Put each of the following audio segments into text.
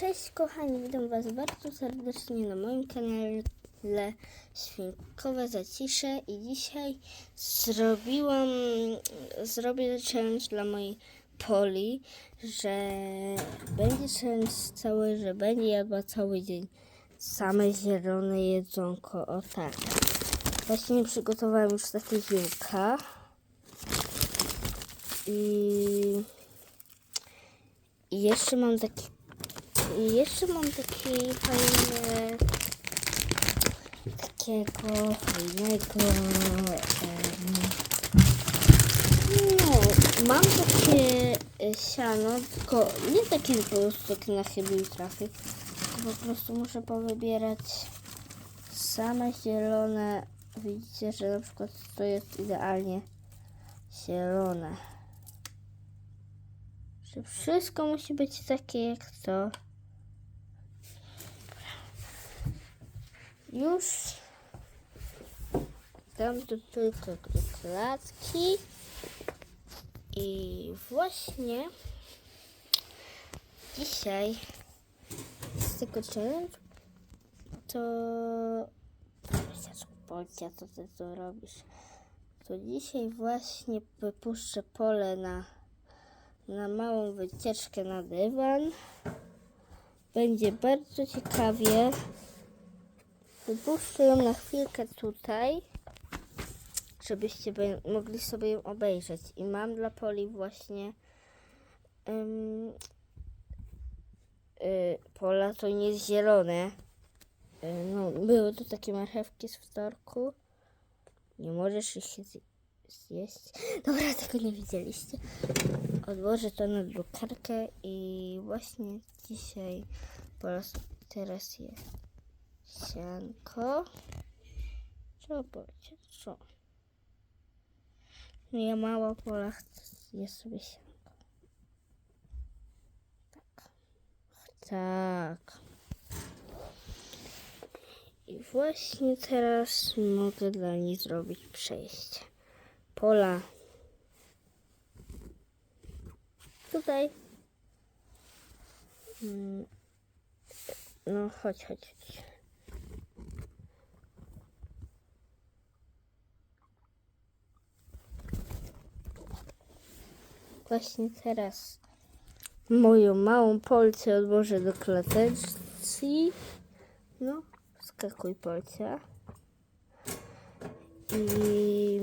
Cześć kochani, witam was bardzo serdecznie na moim kanale Świnkowe Zacisze i dzisiaj zrobiłam, zrobię challenge dla mojej Poli, że będzie challenge cały, że będzie jadła cały dzień same zielone jedzonko, o tak. Właśnie przygotowałam już takie ziółka i, i jeszcze mam taki i jeszcze mam taki fajny takiego fajnego em, no, mam takie e, siano, tylko nie takie po prostu na chybił trafi, tylko po prostu muszę powybierać same zielone. Widzicie, że na przykład to jest idealnie zielone. Że wszystko musi być takie jak to. Już dam tu tylko klatki i właśnie dzisiaj z tego challenge to Polcia, co ty tu robisz? To dzisiaj właśnie wypuszczę pole na, na małą wycieczkę na dywan. Będzie bardzo ciekawie. Wypuszczę ją na chwilkę tutaj, żebyście mogli sobie ją obejrzeć. I mam dla Poli właśnie ym, y, pola to nie jest zielone. Y, no, były tu takie marchewki z wtorku. Nie możesz ich zje- zjeść. Dobra, tego nie widzieliście. Odłożę to na drukarkę i właśnie dzisiaj po raz teraz jest Co będzie? Co? Ja mała pola chcę jest sianko. Tak. Tak. I właśnie teraz mogę dla niej zrobić przejście. Pola. Tutaj. Mm. No, chodź, chodź. chodź. Właśnie teraz moją małą polcę odłożę do klateczki. No, skakuj polcia. I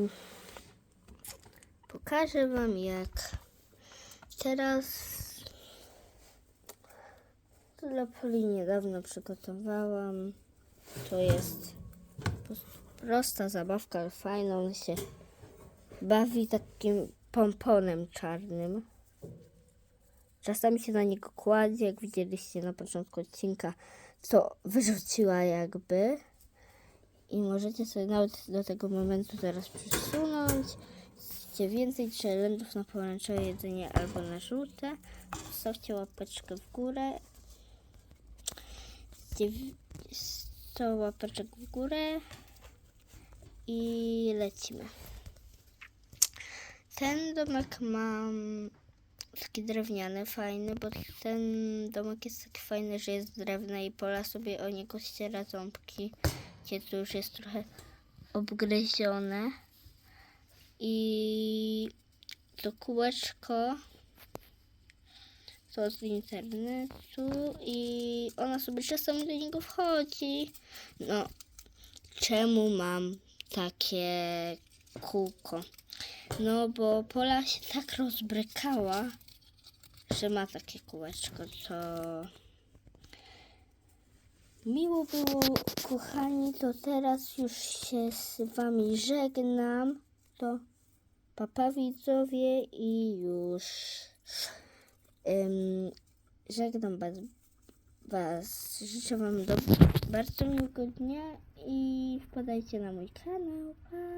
pokażę wam jak teraz to dla Poli niedawno przygotowałam. To jest prosta zabawka, ale fajna. On się bawi takim pomponem czarnym. Czasami się na niego kładzie, jak widzieliście na początku odcinka, to wyrzuciła jakby. I możecie sobie nawet do tego momentu teraz przesunąć. Chcecie więcej challenge'ów na pomarańczowe jedzenie albo na żółte. Zostawcie łapeczkę w górę. Chcecie w- 100 łapeczek w górę. I lecimy. Ten domek mam taki drewniany, fajny, bo ten domek jest taki fajny, że jest drewna i Pola sobie o niego ściera ząbki, gdzie tu już jest trochę obgryzione. I to kółeczko to z internetu i ona sobie czasami do niego wchodzi. No, czemu mam takie kółko? No, bo Pola się tak rozbrykała, że ma takie kółeczko, to miło było, kochani, to teraz już się z wami żegnam, to papa widzowie i już żegnam was, was, życzę wam do, bardzo miłego dnia i wpadajcie na mój kanał, pa!